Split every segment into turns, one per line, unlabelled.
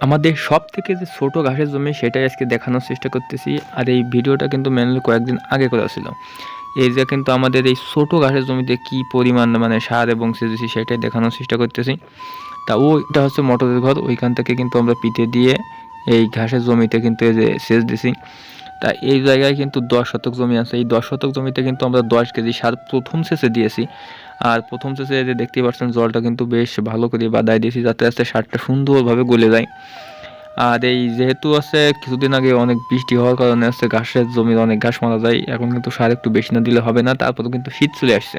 আমাদের সব থেকে যে ছোট ঘাসের জমি সেটাই আজকে দেখানোর চেষ্টা করতেছি। আর এই ভিডিওটা কিন্তু মেনলি কয়েকদিন আগে করা ছিল। এই যে কিন্তু আমাদের এই ছোট ঘাসের জমিতে কি পরিমাণ মানে সার এবং সেজেছি সেটাই দেখানোর চেষ্টা করতেছি। তা ওইটা হচ্ছে মটরের ঘর, ওইখান থেকে কিন্তু আমরা পিঠে দিয়ে এই ঘাসের জমিতে কিন্তু এই যে সেচ দিছি। তা এই জায়গায় কিন্তু দশ শতক জমি আছে। এই দশ শতক জমিতে কিন্তু আমরা দশ কেজি সার প্রথম সেচে দিয়েছি। আর প্রথম সেচে যে দেখতে পাচ্ছেন জলটা কিন্তু বেশ ভালো করে বাদায় দিয়েছি, যাতে আস্তে সারটা সুন্দরভাবে গলে যায়। আর এই যেহেতু আছে, কিছুদিন আগে অনেক বৃষ্টি হওয়ার কারণে আছে, ঘাসের জমির অনেক ঘাস মারা যায়। এখন কিন্তু সার একটু বেশি না দিলে হবে না, তারপর কিন্তু শীত চলে আসছে।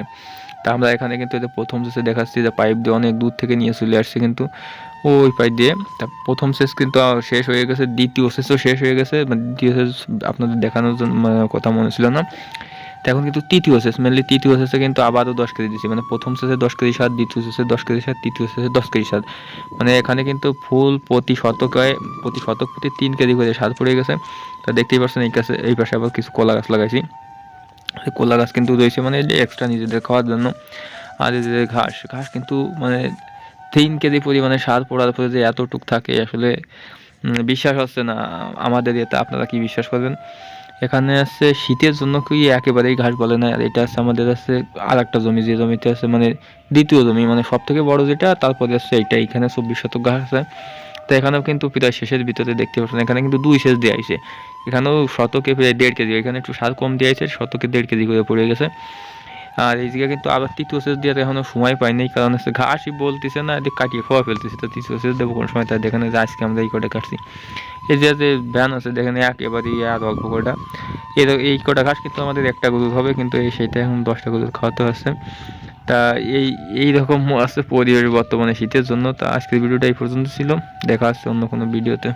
তা আমরা এখানে কিন্তু প্রথম সেচে দেখাচ্ছি যে পাইপ দিয়ে অনেক দূর থেকে নিয়ে চলে আসছে কিন্তু। ওই পাইপ দিয়ে, তা প্রথম শেষ কিন্তু শেষ হয়ে গেছে, দ্বিতীয় সেচও শেষ হয়ে গেছে মানে দ্বিতীয় শেষ আপনাদের দেখানোর জন্য মানে কথা মনে ছিল না। এখন কিন্তু তৃতীয় শেষ মেনলি তৃতীয় শেষে কিন্তু আবারও দশ কেজি দিচ্ছি মানে প্রথম শেষে দশ কেজি সার, দ্বিতীয় শেষে দশ কেজি সার, তৃতীয় শেষে দশ কেজি সার। মানে এখানে কিন্তু ফুল প্রতি শতকে, প্রতি শতক প্রতি তিন কেজি করে সার পড়ে গেছে। তা দেখতেই পাচ্ছেন এই কাছে, এই পাশে আবার কিছু কলা গাছ লাগাইছি। কলা গাছ কিন্তু রয়েছে মানে এক্সট্রা নিজেদের খাওয়ার জন্য, আর এই যে ঘাস ঘাস কিন্তু মানে তিন কেজি পরিমাণে সার পড়ার পরে যে এতটুক থাকে, আসলে বিশ্বাস হচ্ছে না আমাদের এতে। আপনারা কি বিশ্বাস করবেন? এখানে আছে শীতের জন্য কি একেবারেই ঘাস বলে না, আর এটা আছে আমাদের আছে আর একটা জমি, যে জমিতে আছে মানে দ্বিতীয় জমি মানে সব থেকে বড় যেটা, তারপরে আছে এইটা, এখানে চব্বিশ শতক ঘাস আছে। তো এখানেও কিন্তু প্রায় শেষের ভিতরে দেখতে পাচ্ছেন, এখানে কিন্তু দুই শেষ দেওয়া হয়েছে। এখানেও শতকে প্রায় দেড় কেজি, এখানে একটু সার কম দেওয়া হয়েছে, শতকে দেড় কেজি করে পড়ে গেছে। আর এই জায়গায় কিন্তু আবার তৃতীয় সেচ দিয়ে এখনও সময় পাইনি কারণ হচ্ছে ঘাসই বলতেছে না, এদিকে কাটিয়ে খাওয়া ফেলতেছে, তো তৃতীয় সেচ দেবো কোন সময় তার দেখেন যে আজকে আমরা এই কটা কাটছি। এই যে ভ্যান আছে, দেখেন একেবারেই আর অল্প কটা এর এই কটা ঘাস কিন্তু আমাদের একটা গরুর হবে, কিন্তু এই সেইটা এখন দশটা গরুর খাওয়াতে হচ্ছে। তা এই এই রকম আছে পরিবেশ বর্তমানে শীতের জন্য, তা আজকের ভিডিওটা এই পর্যন্ত ছিল, দেখা হচ্ছে অন্য কোনো ভিডিওতে।